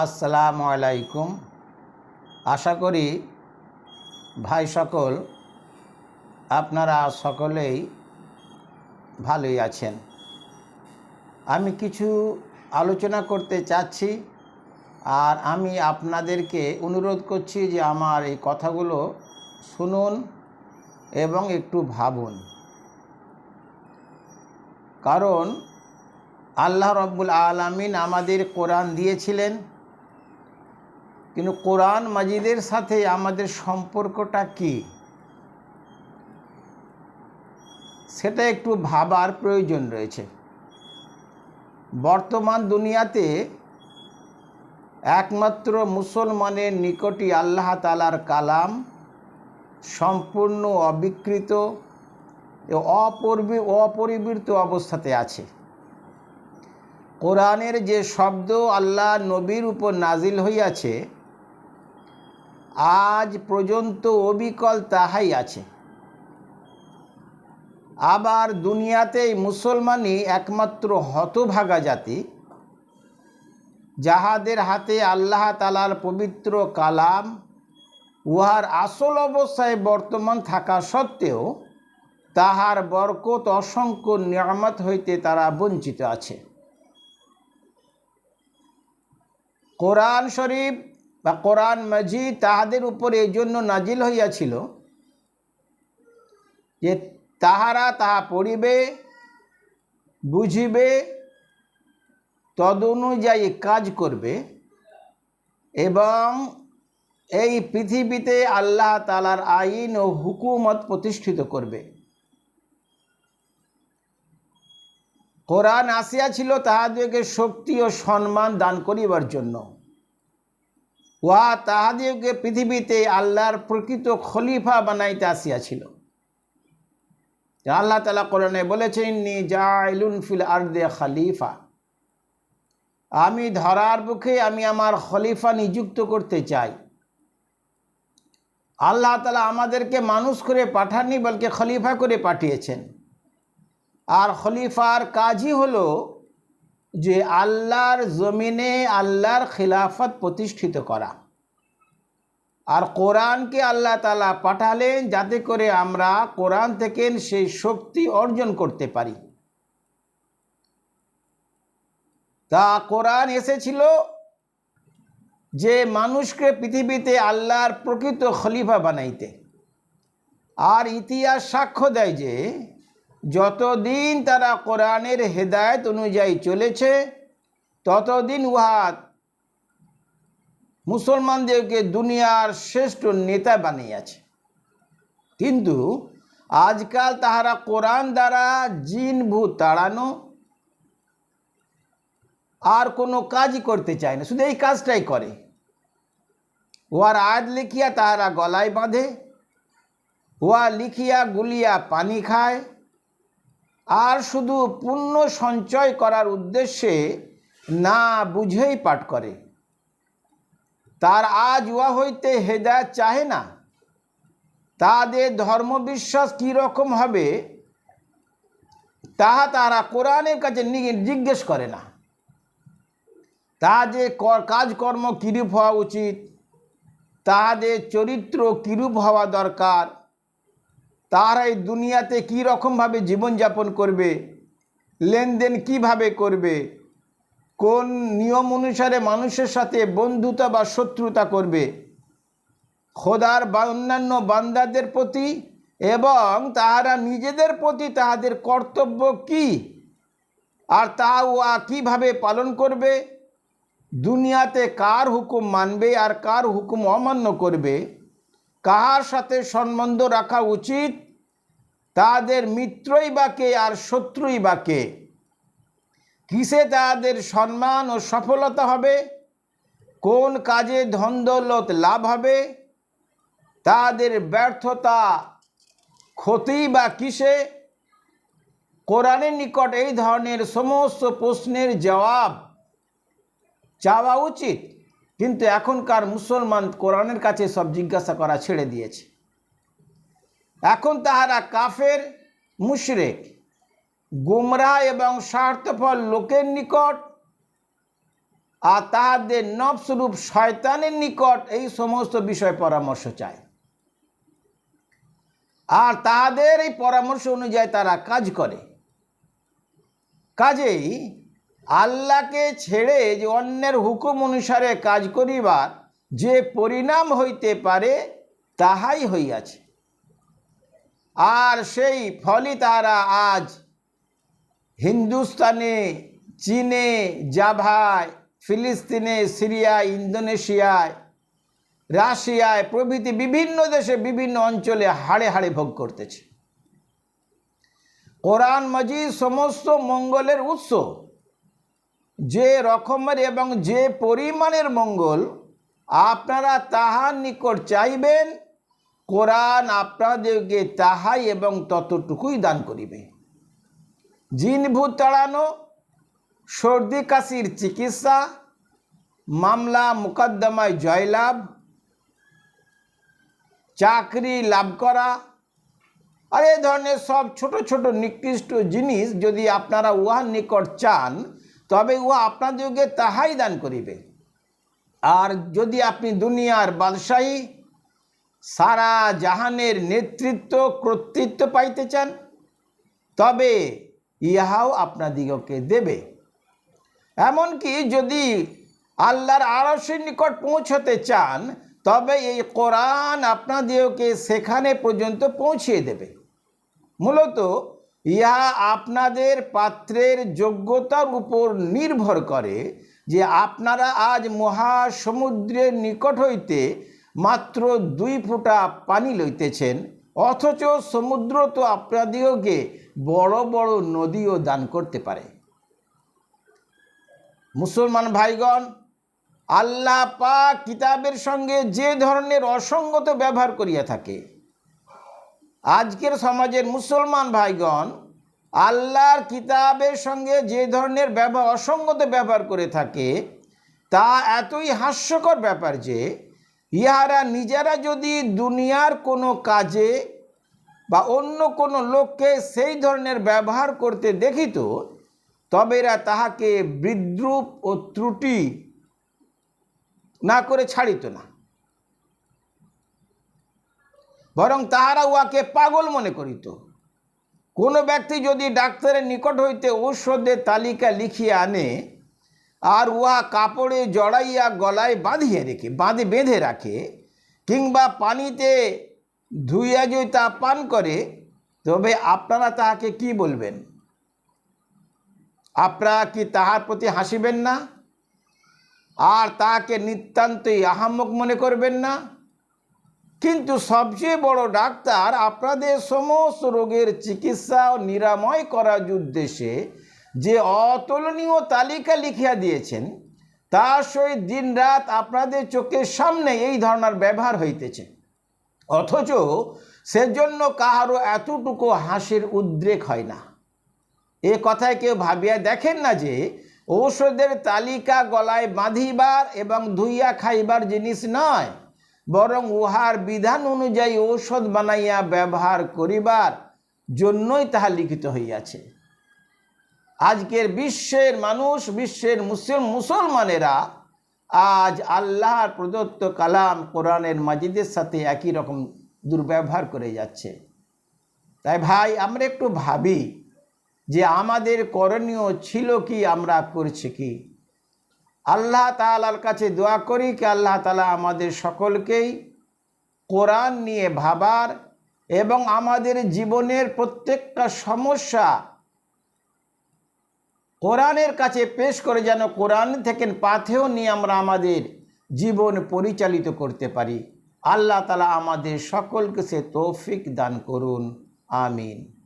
আসসালামু আলাইকুম। আশা করি ভাই সকল, আপনারা সকলেই ভালোই আছেন। আমি কিছু আলোচনা করতে চাচ্ছি আর আমি আপনাদেরকে অনুরোধ করছি যে আমার এই কথাগুলো শুনুন এবং একটু ভাবুন। কারণ আল্লাহ রব্বুল আলমিন আমাদের কোরআন দিয়েছিলেন। কিন্তু কোরআন মাজিদের সাথে আমাদের সম্পর্কটা কি? সেটা একটু ভাবার প্রয়োজন রয়েছে। বর্তমান দুনিয়াতে একমাত্র মুসলমানের নিকটই আল্লাহ তালার কালাম সম্পূর্ণ অবিকৃত অপরবি অপরিবি, অপরিবৃত অবস্থাতে আছে। কোরআনের যে শব্দ আল্লাহ নবীর উপর নাজিল হইয়াছে আজ পর্যন্ত অবিকল তাহাই আছে। আবার দুনিয়াতেই মুসলমানই একমাত্র হতভাগা জাতি, যাহাদের হাতে আল্লাহ তালার পবিত্র কালাম উহার আসল অবস্থায় বর্তমান থাকা সত্ত্বেও তাহার বরকত অসংখ্য নিয়ামত হইতে তারা বঞ্চিত আছে। কোরআন শরীফ বা কোরআন মজিদ তাহাদের উপর এই জন্য নাজিল হইয়াছিল যে তাহারা তাহা পড়িবে, বুঝিবে, তদনুযায়ী কাজ করবে এবং এই পৃথিবীতে আল্লাহ তালার আইন ও হুকুমত প্রতিষ্ঠিত করবে। কোরআন আসিয়াছিল তাহাদিওকে শক্তি ও সম্মান দান করিবার জন্য। উহা তাহাদিওকে পৃথিবীতে আল্লাহর প্রকৃত খলিফা বানাইতে আসিয়াছিল আল্লাহ তালা কোরআনে বলেছেন নি জাইলুন ফিল আর্দে খালিফা। আমি ধরার বুকে আমি আমার খলিফা নিযুক্ত করতে চাই। আল্লাহ তালা আমাদেরকে মানুষ করে পাঠাননি, বলকে খলিফা করে পাঠিয়েছেন। আর খলিফার কাজই হলো যে আল্লাহর জমিনে আল্লাহর খিলাফত প্রতিষ্ঠিত করা। আর কোরআনকে আল্লাহ তালা পাঠালেন যাতে করে আমরা কোরআন থেকে সেই শক্তি অর্জন করতে পারি। তা কোরআন এসেছিল যে মানুষকে পৃথিবীতে আল্লাহর প্রকৃত খলিফা বানাইতে। আর ইতিহাস সাক্ষ্য দেয় যে যতদিন তারা কোরআনের হেদায়ত অনুযায়ী চলেছে, ততদিন উহা মুসলমানদেরকে দুনিয়ার শ্রেষ্ঠ নেতা বানিয়েছে। কিন্তু আজকাল তাহারা কোরআন দ্বারা জিন ভূত তাড়ানো আর কোনো কাজই করতে চায় না, শুধু এই কাজটাই করে। উহার আয়াত লিখিয়া তাহারা গলায় বাঁধে, উহা লিখিয়া গুলিয়া পানি খায় আর শুধু পুণ্য সঞ্চয় করার উদ্দেশ্যে না বুঝেই পাঠ করে। তার আজ উহা হইতে হেদায়ত চাহে না। তাদের ধর্মবিশ্বাস কীরকম হবে, তাহা তারা কোরআনের কাছে জিজ্ঞেস করে না। তাহাদের কাজকর্ম কিরূপ হওয়া উচিত, তাহাদের চরিত্র কিরূপ হওয়া দরকার তারা এই দুনিয়াতে কী রকমভাবে জীবনযাপন করবে? লেনদেন কীভাবে করবে? কোন নিয়ম অনুসারে মানুষের সাথে বন্ধুতা বা শত্রুতা করবে? খোদার বা অন্যান্য বান্দাদের প্রতি এবং তাহারা নিজেদের প্রতি তাহাদের কর্তব্য কি? আর তা উহা কীভাবে পালন করবে? দুনিয়াতে কার হুকুম মানবে আর কার হুকুম অমান্য করবে? কাহার সাথে সম্বন্ধ রাখা উচিত? তাদের মিত্রই বা কে আর শত্রুই বা কে? কিসে তাদের সম্মান ও সফলতা হবে? কোন কাজে ধন, দৌলত লাভ হবে? তাদের ব্যর্থতা ক্ষতি বা কিসে? কোরআনের নিকট এই ধরনের সমস্ত প্রশ্নের জবাব চাওয়া উচিত। কিন্তু এখনকার মুসলমান কোরআনের কাছে সব জিজ্ঞাসা করা ছেড়ে দিয়েছে। এখন তাহারা কাফের, মুশরেক, গুমরা এবং স্বার্থফল লোকের নিকট আর তাহাদের নবস্বরূপ শয়তানের নিকট এই সমস্ত বিষয় পরামর্শ চায়। আর তাদের এই পরামর্শ অনুযায়ী তারা কাজ করে। কাজেই আল্লাহকে ছেড়ে যে অন্যের হুকুম অনুসারে কাজ করিবার যে পরিণাম হইতে পারে, তাহাই হইয়াছে। আর সেই ফলই তারা আজ হিন্দুস্তানে, চীনে, জাভায়, ফিলিস্তিনে, সিরিয়ায়, ইন্দোনেশিয়ায়, রাশিয়ায় প্রভৃতি বিভিন্ন দেশে বিভিন্ন অঞ্চলে হাড়ে হাড়ে ভোগ করতেছে। কোরআন মজিদ সমস্ত মঙ্গলের উৎস। যে রকমের এবং যে পরিমাণের মঙ্গল আপনারা তাহার নিকট চাইবেন, কোরআন আপনাদেরকে তাহাই এবং ততটুকুই দান করিবে। জিন ভূত তাড়ানো, সর্দি কাশির চিকিৎসা, মামলা মোকদ্দমায় জয়লাভ, চাকরি লাভ করা, আর এই ধরনের সব ছোট ছোট নিকৃষ্ট জিনিস যদি আপনারা উহার নিকট চান তবে উহা আপনাদেরকে তাহাই দান করিবে। আর যদি আপনি দুনিয়ার বাদশাহী, সারা জাহানের নেতৃত্ব, কর্তৃত্ব পাইতে চান, তবে ইহাও আপনাদিগকে দেবে। এমনকি যদি আল্লাহর আরশের নিকট পৌঁছতে চান, তবে এই কোরআন আপনাদেরকে সেখানে পর্যন্ত পৌঁছিয়ে দেবে। মূলত ইহা আপনাদের পাত্রের যোগ্যতার উপর নির্ভর করে যে আপনারা আজ মহাসমুদ্রের নিকট হইতে মাত্র দুই ফোঁটা পানি লইতেছেন, অথচ সমুদ্র তো আপনাদিওকে বড় বড় নদীও দান করতে পারে। মুসলমান ভাইগণ, আল্লাহ পাক কিতাবের সঙ্গে যে ধরনের অসঙ্গত ব্যবহার করিয়া থাকে আজকের সমাজের মুসলমান ভাইগণ, আল্লাহর কিতাবের সঙ্গে যে ধরনের ব্যবহার, অসঙ্গত ব্যবহার করে থাকে, তা এতই হাস্যকর ব্যাপার যে, ইহারা নিজেরা যদি দুনিয়ার কোনো কাজে বা অন্য কোনো লোককে সেই ধরনের ব্যবহার করতে দেখিত, তবে এরা তাহাকে বিদ্রুপ ও ত্রুটি না করে ছাড়িত না। বরং তাহারা উহাকে পাগল মনে করিত। কোনো ব্যক্তি যদি ডাক্তারের নিকট হইতে ঔষধের তালিকা লিখিয়া আনে, আর উহা কাপড়ে জড়াইয়া গলায় বাঁধিয়ে রেখে, বাঁধে, বেঁধে রাখে, কিংবা পানিতে ধুইয়া যদি তা পান করে, তবে আপনারা তাহাকে কি বলবেন? আপনারা কি তাহার প্রতি হাসিবেন না? আর তাহাকে নিতান্তই আহাম্মক মনে করবেন না? কিন্তু সবচেয়ে বড় ডাক্তার আপনাদের সমস্ত রোগের চিকিৎসা ও নিরাময় করার উদ্দেশ্যে যে অতুলনীয় তালিকা লিখিয়া দিয়েছেন, তার সহিত দিনরাত আপনাদের চোখের সামনে এই ধরনের ব্যবহার হইতেছে। অথচ সেজন্য কাহারও এতটুকু হাসির উদ্রেক হয় না। এ কথায় কেউ ভাবিয়া দেখেন না যে, ঔষধের তালিকা গলায় বাঁধিবার এবং ধুইয়া খাইবার জিনিস নয়। বরং উহার বিধান অনুযায়ী ঔষধ বানাইয়া ব্যবহার করিবার জন্যই তাহা লিখিত হইয়াছে। আজকের বিশ্বের মানুষ, বিশ্বের মুসলিম মুসলমানেরা আজ আল্লাহর প্রদত্ত কালাম কোরআনের মাজিদের সাথে একই রকম দুর্ব্যবহার করে যাচ্ছে। তাই ভাই, আমরা একটু ভাবি যে আমাদের করণীয় ছিল কি, আমরা করছি কি? আল্লাহ তালার কাছে দোয়া করি কি আল্লাহ তালা আমাদের সকলকেই কোরআন নিয়ে ভাবার এবং আমাদের জীবনের প্রত্যেকটা সমস্যা কোরআনের কাছে পেশ করে যেন কোরআন থেকে পাথেও নিয়ে আমরা আমাদের জীবন পরিচালিত করতে পারি। আল্লাহ তালা আমাদের সকলকে সে তৌফিক দান করুন। আমিন।